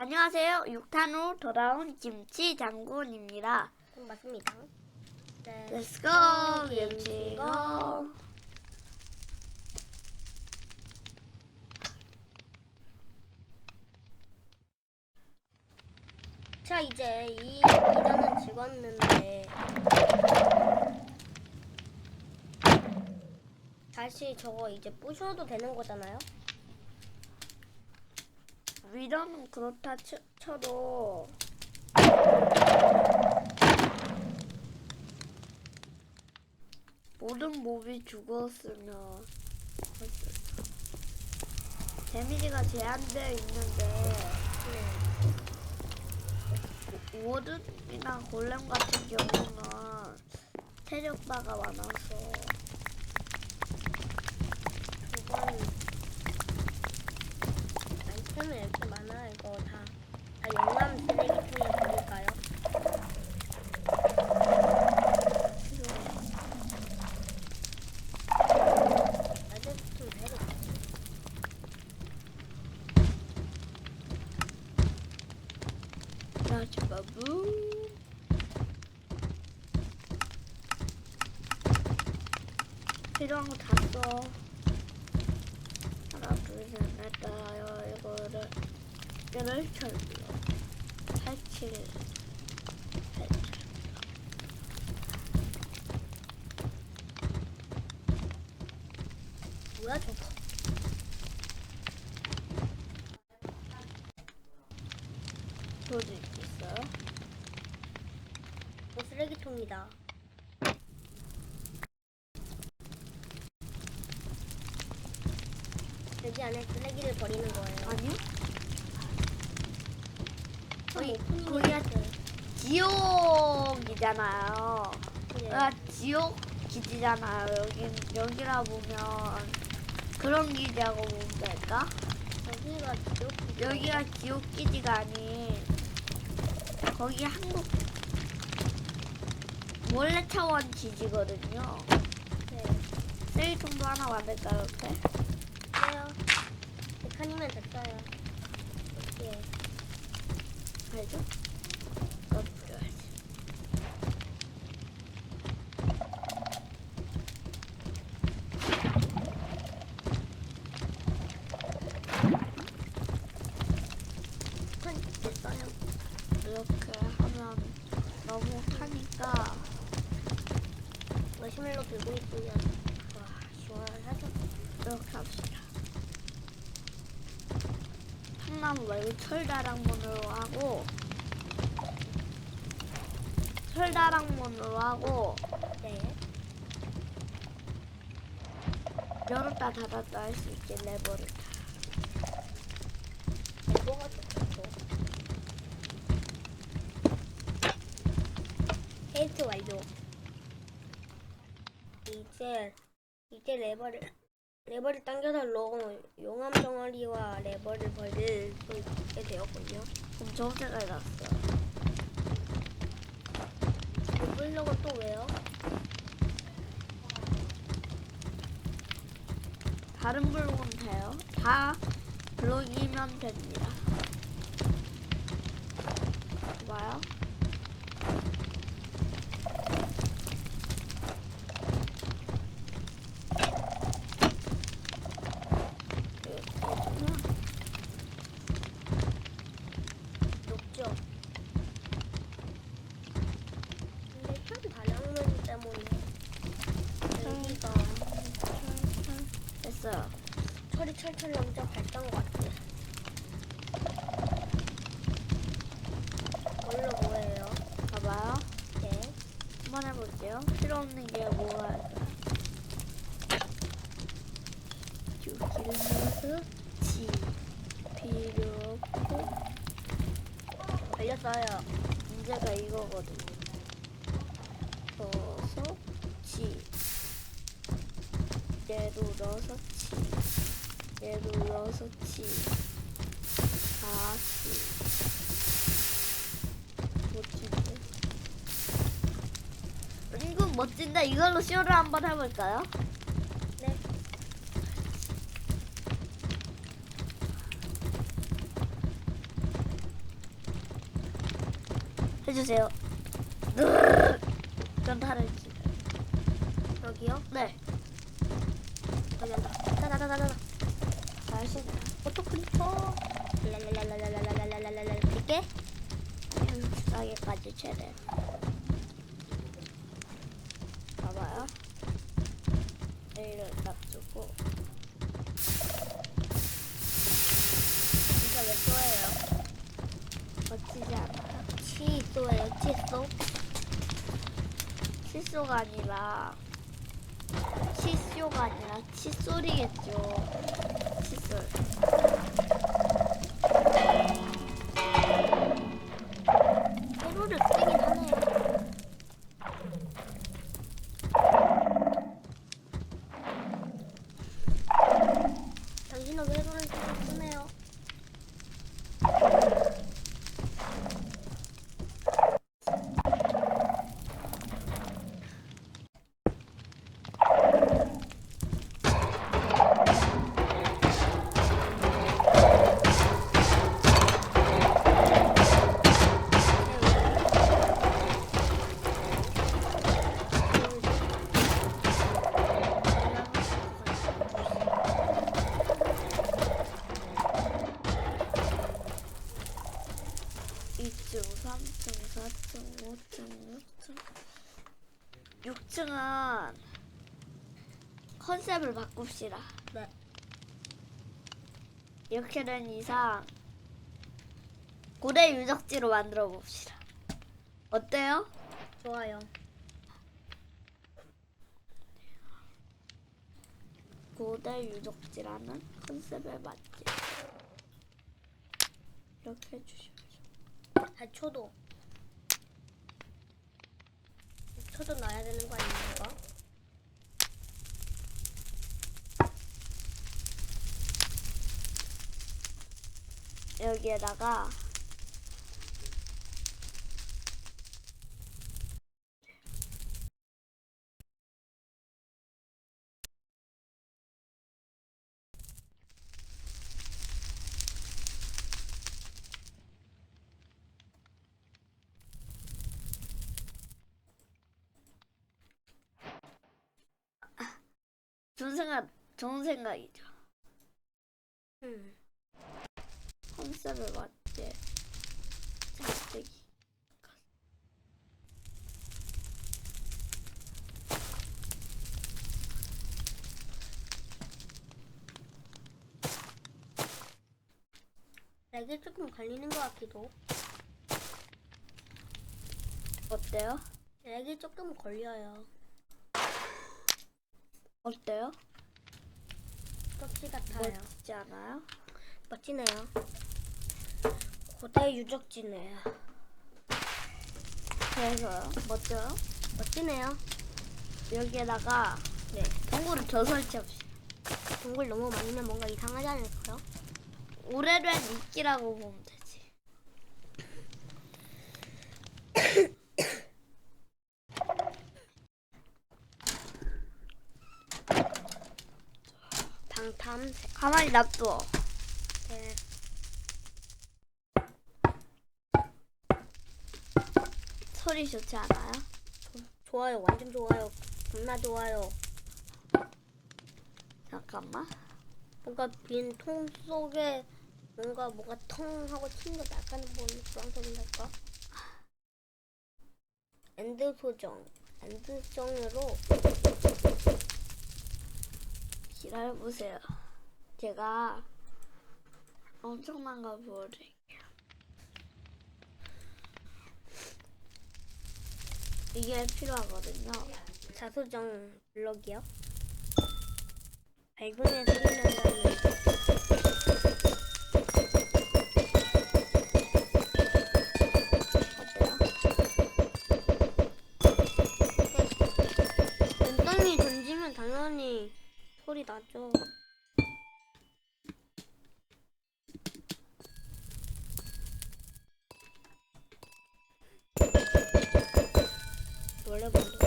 안녕하세요. 6탄 후 돌아온 김치 장군입니다. 음, 맞습니다. 네. Let's go, 김치 go. 자 이제 이 이전은 찍었는데 다시 저거 이제 부셔도 되는 거잖아요? 위로는 그렇다 쳐, 쳐도 모든 몹이 죽었으면 데미지가 제한되어 있는데 워든이나 골렘 같은 경우는 체력바가 많아서 두번 아이템이 이렇게 많아 이거 다, 다 용암 쓰레기통에 해볼까? 라지바부 필요한 거 다 써. 하나, 둘, 셋, 넷, 다, 여, 이거를, 이거를. 팔칠, 팔칠. 뭐야 저거? 소주 있어요? 어, 쓰레기통이다. 여기 안에 쓰레기를 버리는 거예요. 아니요? 거의 거기가 지옥이잖아요. 네. 아, 지옥 기지잖아요. 여기, 여기라 보면, 그런 기지하고 보면 될까? 여기가 지옥. 여기가 지옥 기지가 아닌 거기 한국 원래 차원 기지거든요. 네. 쓰레기통도 하나 만들까요, 이렇게? 백칸이면 됐어요. 여기에. 알죠? 이거 뿌려야지. 백칸 됐어요. 이렇게 하면 너무 타니까 머시멜로 들고 있으면 와 시원하죠? 이렇게 합시다. 참나무 말고 철다랑문으로 하고 철다랑문으로 하고 네. 열었다 닫았다 할 수 있게 레버를 다. 뭐가 좋고. 페인트 완료. 이제 이제 레버를 레버를 당겨서 롱 용암 덩어리와 레버를 버릴 수 있게 되었군요. 그럼 저 색깔 났어요. 이 블럭은 또 왜요? 다른 블록은 돼요. 다 블록이면 됩니다. 봐요. 녹죠. 근데 참 다량면 때문에 여기가 됐어요. 철이 철철 넘쳐 밝던 것 같아요. 걸로 뭐예요? 봐봐요. 네. 한번 해볼게요. 필요 없는 게 뭐가 있어요? 기름 넣어서 지 필요 없고 걸렸어요. 문제가 이거거든요. 넣어서 지 얘도 넣어서 지 얘도 넣어서 지 다시 멋진데 은근 멋진데 이걸로 쇼를 한번 해볼까요? 네. 해주세요. 전타를 치. 여기요? 네. 여기 한다. 따다다다다다. 날씨 오토크리퍼. 랄랄랄랄랄랄랄랄랄랄. 이게? 싸게까지 최대. 봐봐요. 내일을 딱 주고. 진짜 왜 쏘예요? 멋지지 않아요? 치 쏘예요, 치쏘. 칫소가 아니라 칫소가 아니라 칫솔이겠죠. 맛있어요. 4층, 5층, 6층. 6층은 컨셉을 바꿉시다. 네. 이렇게 된 이상 고대 유적지로 만들어 봅시다. 어때요? 좋아요. 고대 유적지라는 컨셉에 맞게 이렇게 해주십시오. 아, 초도. 초도 넣어야 되는 거 아닙니까? 여기에다가 생각, 좋은 생각이죠. 음. 컨셉에 맞게 자세히 렉이 조금 걸리는 것 같기도. 어때요? 렉이 조금 걸려요. 어때요? 떡지 같아요. 멋지지 않아요? 멋지네요. 고대 유적지네요. 그래서요? 멋져요? 멋지네요. 여기에다가 네. 동굴을 더 설치합시다. 동굴 너무 많으면 뭔가 이상하지 않을까요? 오래된 이끼라고 보면 되지. 방탐색. 가만히 놔둬. 네. 소리 좋지 않아요? 좋아요. 완전 좋아요. 겁나 좋아요. 잠깐만. 뭔가 빈 통 속에 뭔가 뭐가 텅 하고 튄거 약간 뭔 그런 소리랄까? 엔드 소정. 엔드 정으로 기다려 보세요. 제가 엄청난 거 보여드릴게요. 이게 필요하거든요. 자소정 블럭이요. 밝으면 소리 난다는 böyle.